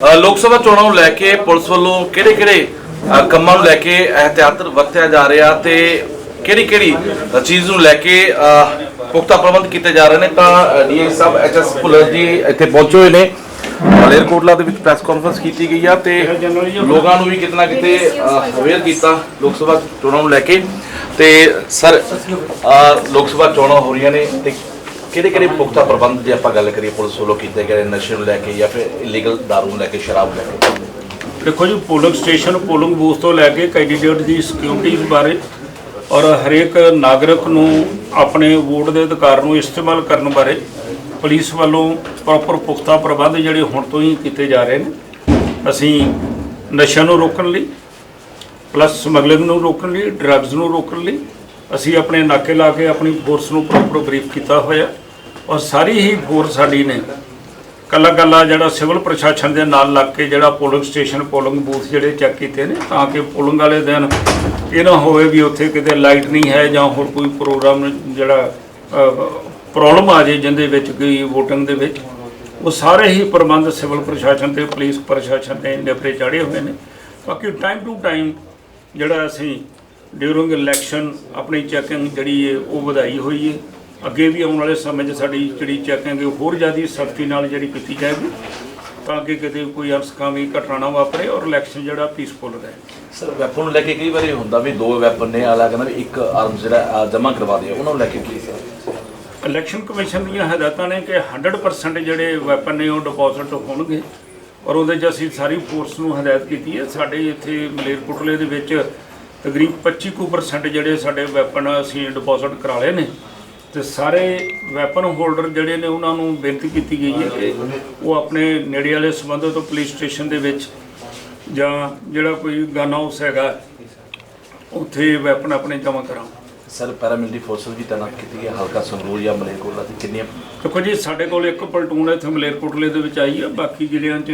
ਲੋਕ ਸਭਾ ਚੋਣਾਂ ਨੂੰ ਲੈ ਕੇ ਪੁਲਿਸ ਵੱਲੋਂ ਕਿਹੜੇ ਕਿਹੜੇ ਕੰਮਾਂ ਨੂੰ ਲੈ ਕੇ ਅਹਤਿਆਤ ਵਰਤਿਆ ਜਾ ਰਿਹਾ ਤੇ ਕਿਹੜੀ ਕਿਹੜੀ ਚੀਜ਼ ਨੂੰ ਲੈ ਕੇ ਪੁਖਤਾ ਪ੍ਰਬੰਧ ਕੀਤੇ ਜਾ ਰਹੇ ਨੇ ਤਾਂ ਡੀਆਈ ਸਾਹਿਬ ਐਚਐਸ ਭੁੱਲਰ ਜੀ ਇੱਥੇ ਪਹੁੰਚੇ ਹੋਏ ਨੇ। ਮਲੇਰਕੋਟਲਾ ਦੇ ਵਿੱਚ ਪ੍ਰੈਸ ਕਾਨਫਰੰਸ ਕੀਤੀ ਗਈ ਆ ਤੇ ਲੋਕਾਂ ਨੂੰ ਵੀ ਕਿਤਨਾ ਕਿਤੇ ਅਵੇਅਰ ਕੀਤਾ ਲੋਕ ਸਭਾ ਚੋਣਾਂ ਨੂੰ ਲੈ ਕੇ। ਤੇ ਸਰ ਲੋਕ ਸਭਾ ਚੋਣਾਂ ਹੋ ਰਹੀਆਂ ਨੇ ਤੇ ਕਿਹੜੇ ਕਿਹੜੇ ਪੁਖਤਾ ਪ੍ਰਬੰਧ ਜੇ ਆਪਾਂ ਗੱਲ ਕਰੀਏ, ਪੁਲਿਸ ਵੱਲੋਂ ਕੀਤੇ ਗਏ ਨਸ਼ੇ ਨੂੰ ਲੈ ਕੇ ਜਾਂ ਫਿਰ ਇਲੀਗਲ ਦਾਰੂ ਨੂੰ ਲੈ ਕੇ, ਸ਼ਰਾਬ ਲੈ ਕੇ? ਦੇਖੋ ਜੀ, ਪੋਲਿੰਗ ਸਟੇਸ਼ਨ, ਪੋਲਿੰਗ ਬੂਥ ਤੋਂ ਲੈ ਕੇ ਕੈਂਡੀਡੇਟ ਦੀ ਸਿਕਿਉਰਿਟੀ ਬਾਰੇ ਔਰ ਹਰੇਕ ਨਾਗਰਿਕ ਨੂੰ ਆਪਣੇ ਵੋਟ ਦੇ ਅਧਿਕਾਰ ਨੂੰ ਇਸਤੇਮਾਲ ਕਰਨ ਬਾਰੇ ਪੁਲਿਸ ਵੱਲੋਂ ਪ੍ਰੋਪਰ ਪੁਖਤਾ ਪ੍ਰਬੰਧ ਜਿਹੜੇ ਹੁਣ ਤੋਂ ਹੀ ਕੀਤੇ ਜਾ ਰਹੇ ਨੇ। ਅਸੀਂ ਨਸ਼ਿਆਂ ਨੂੰ ਰੋਕਣ ਲਈ ਪਲੱਸ ਸਮਗਲਿੰਗ ਨੂੰ ਰੋਕਣ ਲਈ ਡਰੱਗਸ ਨੂੰ ਰੋਕਣ ਲਈ, ਅਸੀਂ ਆਪਣੇ ਨਾਕੇ ਲਾ ਕੇ ਆਪਣੀ ਫੋਰਸ ਨੂੰ ਪ੍ਰੋਪਰ ਬਰੀਫ ਕੀਤਾ ਹੋਇਆ। ਔਰ ਸਾਰੀ ਹੀ ਫੋਰਸ ਸਾਡੀ ਨੇ। ਕੱਲਾ ਕੱਲਾ ਜਿਹੜਾ ਸਿਵਲ ਪ੍ਰਸ਼ਾਸਨ ਦੇ ਨਾਲ ਲੱਗ ਕੇ ਜਿਹੜਾ ਪੋਲਿੰਗ ਸਟੇਸ਼ਨ, ਪੋਲਿੰਗ ਬੂਥ ਜਿਹੜੇ ਚੈੱਕ ਕੀਤੇ ਨੇ, ਤਾਂ ਕਿ ਪੋਲਿੰਗ ਵਾਲੇ ਦਿਨ ਇਹ ਨਾ ਹੋਵੇ ਵੀ ਉੱਥੇ ਕਿਤੇ ਲਾਈਟ ਨਹੀਂ ਹੈ ਜਾਂ ਹੋਰ ਕੋਈ ਪ੍ਰੋਗਰਾਮ ਜਿਹੜਾ ਪ੍ਰੋਬਲਮ ਆ ਜੇ ਜਿੰਦੇ ਵਿੱਚ ਕੋਈ VOTING ਦੇ ਵਿੱਚ। ਉਹ ਸਾਰੇ ਹੀ ਪ੍ਰਬੰਧ ਸਿਵਲ ਪ੍ਰਸ਼ਾਸਨ ਤੇ, ਪੁਲਿਸ ਪ੍ਰਸ਼ਾਸਨ ਨੇ ਨੇਪਰੇ ਚਾੜੇ ਹੋਏ ਨੇ। ਬਾਕੀ ਟਾਈਮ ਟੂ ਟਾਈਮ ਜਿਹੜਾ ਅਸੀਂ ਡਿਊਰਿੰਗ ਇਲੈਕਸ਼ਨ ਆਪਣੀ ਚੈਕਿੰਗ ਜਿਹੜੀ ਹੈ ਉਹ ਵਧਾਈ ਹੋਈ ਹੈ ਅੱਗੇ ਵੀ ਆਉਣ ਵਾਲੇ ਸਮੇਂ 'ਚ ਸਾਡੀ ਜਿਹੜੀ ਚੈਕਿੰਗ ਹੈ ਹੋਰ ਜ਼ਿਆਦਾ ਸਖਤੀ ਨਾਲ ਜਿਹੜੀ ਕੀਤੀ ਜਾਏਗੀ ਤਾਂ ਕਿ ਕਿਤੇ ਕੋਈ ਅਨਸਕਾਮੀ ਘਟਨਾ ਨਾ ਵਾਪਰੇ ਔਰ ਇਲੈਕਸ਼ਨ ਜਿਹੜਾ ਪੀਸਫੁਲ ਰਹੇ। ਸਰ ਵੈਪਨ ਨੂੰ ਲੈ ਕੇ ਕਈ ਵਾਰੀ ਹੁੰਦਾ ਵੀ ਦੋ ਵੈਪਨ ਨੇ ਆਲਾ ਕਹਿੰਦਾ ਵੀ ਇੱਕ ਆਰਮ ਜਿਹੜਾ ਜਮ੍ਹਾਂ ਕਰਵਾ ਦਿਓ ਉਹਨਾਂ ਨੂੰ ਲੈ ਕੇ ਕੀ ਸਰ? ਇਲੈਕਸ਼ਨ ਕਮਿਸ਼ਨ ਦੀਆਂ ਹਦਾਇਤਾਂ ਨੇ ਕਿ 100% ਜਿਹੜੇ ਵੈਪਨ ਨੇ ਉਹ ਡਿਪੋਜ਼ਿਟ ਹੋਣਗੇ ਔਰ ਉਹਦੇ 'ਚ ਅਸੀਂ ਸਾਰੀ ਫੋਰਸ ਨੂੰ ਹਦਾਇਤ ਕੀਤੀ ਹੈ। ਸਾਡੇ ਇੱਥੇ ਮਲੇਰਕੋਟਲੇ ਦੇ ਵਿੱਚ ਤਕਰੀਬ 25% ਜਿਹੜੇ ਸਾਡੇ ਵੈਪਨ ਅਸੀਂ ਡਿਪੋਜ਼ਿਟ ਕਰਾ ਲਏ ਨੇ। ਤੇ ਸਾਰੇ ਵੈਪਨ ਹੋਲਡਰ ਜਿਹੜੇ ਨੇ ਉਹਨਾਂ ਨੂੰ ਬੇਨਤੀ ਕੀਤੀ ਗਈ ਹੈ ਕਿ ਉਹ ਆਪਣੇ ਨੇੜੇ ਵਾਲੇ ਸੰਬੰਧਿਤ ਪੁਲਿਸ ਸਟੇਸ਼ਨ ਦੇ ਵਿੱਚ ਜਾਂ ਜਿਹੜਾ ਕੋਈ ਗਨ ਹਾਊਸ ਹੈਗਾ ਉੱਥੇ ਵੈਪਨ ਆਪਣੇ ਜਮ੍ਹਾਂ ਕਰਾਉਣ। ਸਰ ਪੈਰਾਮਿਲਟਰੀ ਫੋਰਸਸ ਵੀ ਤਾਇਨਾਤ ਕੀਤੀ ਹੈ ਹਲਕਾ ਸੰਗਰੂਰ ਜਾਂ ਮਲੇਰਕੋਟਲਾ ਤੇ ਕਿੰਨੀਆਂ ਦੇਖੋ ਜੀ ਸਾਡੇ ਕੋਲ ਇੱਕ ਪਲਟੂਨ ਇੱਥੇ ਮਲੇਰਕੋਟਲੇ ਦੇ ਵਿੱਚ ਆਈ ਹੈ ਬਾਕੀ ਜ਼ਿਲ੍ਹਿਆਂ 'ਚ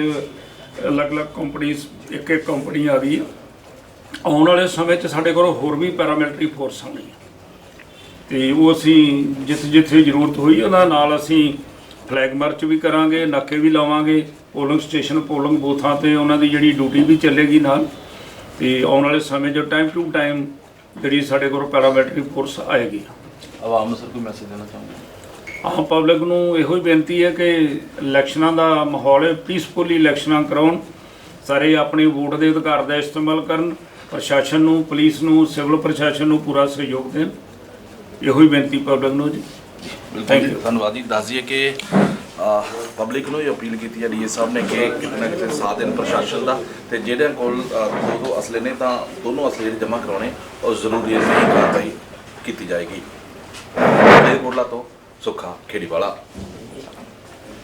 ਅਲੱਗ-ਅਲੱਗ ਕੰਪਨੀਆਂ ਇੱਕ ਇੱਕ ਕੰਪਨੀ ਆ ਗਈ ਆਉਣ ਵਾਲੇ ਸਮੇਂ 'ਚ ਸਾਡੇ ਕੋਲ ਹੋਰ ਵੀ ਪੈਰਾਮਿਲਟਰੀ ਫੋਰਸ ਆਉਣੀ ਹੈ ਤੇ ਉਹ ਅਸੀਂ ਜਿੱਥੇ ਜਿੱਥੇ ਜ਼ਰੂਰਤ ਹੋਈ ਉਹਨਾਂ ਨਾਲ ਅਸੀਂ ਫਲੈਗ ਮਾਰਚ ਵੀ ਕਰਾਂਗੇ ਨਾਕੇ ਵੀ ਲਾਵਾਂਗੇ ਪੋਲਿੰਗ ਸਟੇਸ਼ਨ ਪੋਲਿੰਗ ਬੂਥਾਂ ਤੇ ਉਹਨਾਂ ਦੀ ਜਿਹੜੀ ਡਿਊਟੀ ਵੀ ਚੱਲੇਗੀ ਨਾਲ। ਤੇ ਆਉਣ ਵਾਲੇ ਸਮੇਂ 'ਚ ਟਾਈਮ ਟੂ ਟਾਈਮ ਜਿਹੜੀ ਸਾਡੇ ਕੋਲ ਪੈਰਾਮਿਲਟਰੀ ਫੋਰਸ ਆਏਗੀ। ਆਵਾਮ ਨੂੰ ਸਰ ਕੋਈ ਮੈਸੇਜ ਦੇਣਾ ਚਾਹੁੰਦੇ ਆਮ ਪਬਲਿਕ ਨੂੰ ਇਹੋ ਹੀ ਬੇਨਤੀ ਹੈ ਕਿ ਇਲੈਕਸ਼ਨਾਂ ਦਾ ਮਾਹੌਲ ਹੈ ਪੀਸਫੁਲੀ ਇਲੈਕਸ਼ਨਾਂ ਕਰਾਉਣ। ਸਾਰੇ ਆਪਣੇ ਵੋਟ ਦੇ ਅਧਿਕਾਰ ਦਾ ਇਸਤੇਮਾਲ ਕਰਨ ਪ੍ਰਸ਼ਾਸਨ ਨੂੰ ਪੁਲਿਸ ਨੂੰ ਸਿਵਲ ਪ੍ਰਸ਼ਾਸਨ ਨੂੰ ਪੂਰਾ ਸਹਿਯੋਗ ਦੇਣ। ਇਹੋ ਹੀ ਬੇਨਤੀ ਪਬਲਿਕ ਨੂੰ ਜੀ। ਜੀ, you. ਧੰਨਵਾਦ ਜੀ। ਦੱਸ ਦਈਏ ਕਿ ਪਬਲਿਕ ਨੂੰ ਇਹ ਅਪੀਲ ਕੀਤੀ ਹੈ ਸਾਹਿਬ ਨੇ ਕਿ ਕਿਤੇ ਨਾ ਕਿਤੇ ਸਾਥ ਦੇਣ ਪ੍ਰਸ਼ਾਸਨ ਦਾ ਤੇ ਜਿਹੜੇ ਕੋਲ ਦੋ ਦੋ ਅਸਲੇ ਨੇ ਤਾਂ ਦੋਨੋਂ ਅਸਲੇ ਜਮ੍ਹਾਂ ਕਰਾਉਣੇ ਔਰ ਜ਼ਰੂਰੀ ਹੈ ਕਾਰਵਾਈ ਕੀਤੀ ਜਾਏਗੀ। ਮਲੇਰਕੋਟਲਾ ਤੋਂ ਸੁੱਖਾ ਖੇੜੀ ਵਾਲਾ